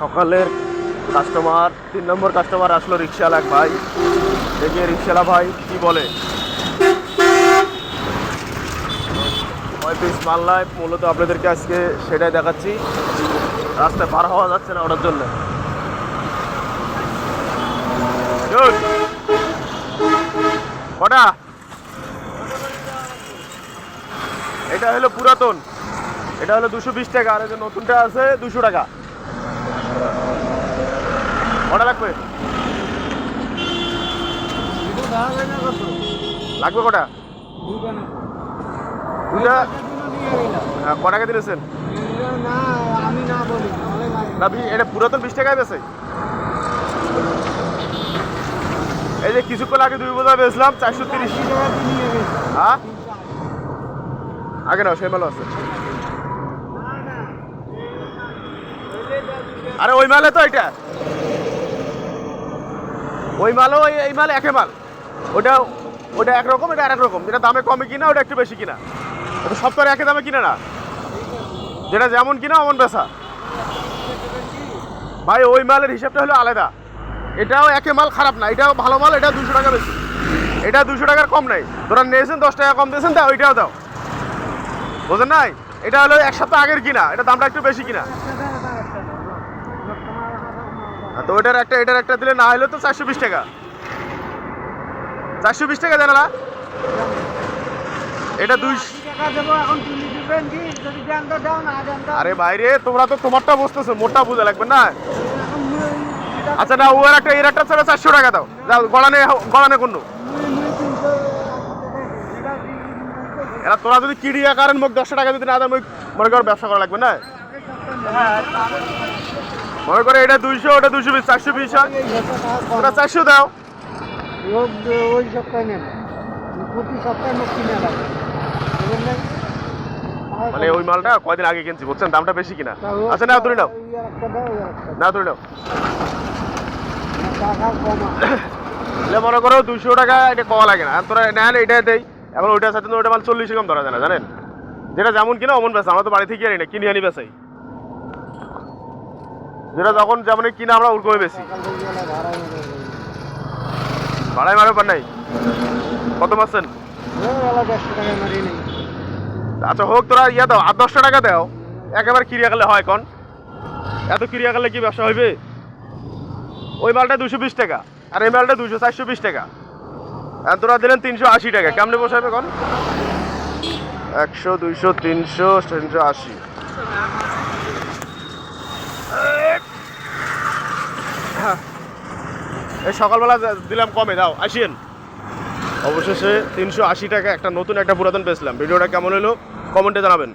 সকালের কাস্টমার তিন নম্বর কাস্টমার আসলো রিক্সাওয়ালা এক ভাই। দেখি রিক্সাওয়ালা ভাই কি বলে। কয় পিস মূলত আপনাদেরকে আজকে সেটাই দেখাচ্ছি। রাস্তায় পার হওয়া যাচ্ছে না ওটার জন্য. কটা? এটা হলো পুরাতন। এটা হলো দুশো বিশ টাকা, আর নতুনটা আছে দুশো টাকা। কটা লাগবে লাগবে কটা? হ্যাঁ, ক দিয়েছেন না এটা পুরাতন বিশ টাকায় বেছে এই যে কিছুক্ষণ আগে দুই বোঝা বেচলাম চারশো তিরিশ। হ্যাঁ? আগে নাও মাল আছে। আরে ওই মালে তো এটা। ওই মালও এই মাল একে মাল। ওটা ওটা একরকম, এটা আরেক রকম। যেটা দামে কমে কিনা, ওটা একটু বেশি কিনা। ওটা আর একই দামে কিনে না। যেটা যেমন কিনা, অমন বেচা। ভাই, ওই মালের হিসাবটা হলো আলাদা। এটাও একে মাল খারাপ না। এটাও ভালো মাল, এটা দুশো টাকা বেশি। এটা দুশো টাকার কম নাই। তোরা নিয়েছেন, দশ টাকা কম দিয়েছেন, তা ওইটাও দাও। বোঝেন নাই? এটা হলো এক সপ্তাহ আগের কিনা। এটা দামটা একটু বেশি কিনা। তো ওইটার একটা এটার একটা দিলে না হলে তো চারশো বিশ টাকা। চারশো বিশ টাকা জানালা এটা দুই আরে বাইরে তোমরা তো তোমারটা বুঝতেছো মোটা বুঝা লাগবে না। আচ্ছা না ওর একটা এর একটা ছাড়া চারশো টাকা দাও। যাও গড়ানে গড়ানে কোনো। এরা তোরা যদি কিড়ি আকারের মুখ দশশো টাকা যদি না দেন মুই মনে কর ব্যবসা করা লাগবে না। হ্যাঁ, মনে করে এটা দুইশো ওটা দুশো বিশ চারশো বিশ হয়। ওটা চারশো দাও। ওই সপ্তাহে নেব। প্রতি সপ্তাহে কিনে লাগবে বুঝলেন না? টাকা মানে ওই মালটা কয়দিন আগে কিনছি বুঝছেন? দামটা বেশি কিনা? আচ্ছা নাও তুলে নাও। নাও তুলে নাও। তাহলে মনে করো দুশো টাকা এটা কওয়া লাগে না। তোরা নেন এটা দেই। এখন ওইটার সাথে ওইটা মাল চল্লিশ কম ধরা যায় না জানেন? যেটা যেমন কিনা অমন বেচা। আমরা তো বাড়ি থেকে আনি না কিনে আনি বেচাই। যেটা যখন যেমন কিনা আমরা ওরকমই বেশি। সকাল থেকে গেলে ভাড়া মেরে দেবে। ভাড়াই মারো পার নাই? কত পাচ্ছেন আচ্ছা হোক তোরা ইয়া দাও আট দশটা টাকা দাও। একেবারে ক্রিয়া করলে হয় কন? এত ক্রিয়া করলে কি ব্যবসা হইবে? ওই মালটা দুশো বিশ টাকা, আর এই মালটা দুশো চারশো বিশ টাকা। আর তোরা দিলেন তিনশো আশি টাকা, কেমনে বসাবে কন? একশো, দুইশো, তিনশো তিনশো আশি এই সকালবেলা দিলাম কমে, দাও আসিয়েন অবশেষে তিনশো আশি টাকা একটা নতুন একটা পুরাতন পেয়েছিলাম। ভিডিওটা কেমন হলো? কমেন্টে জানাবেন।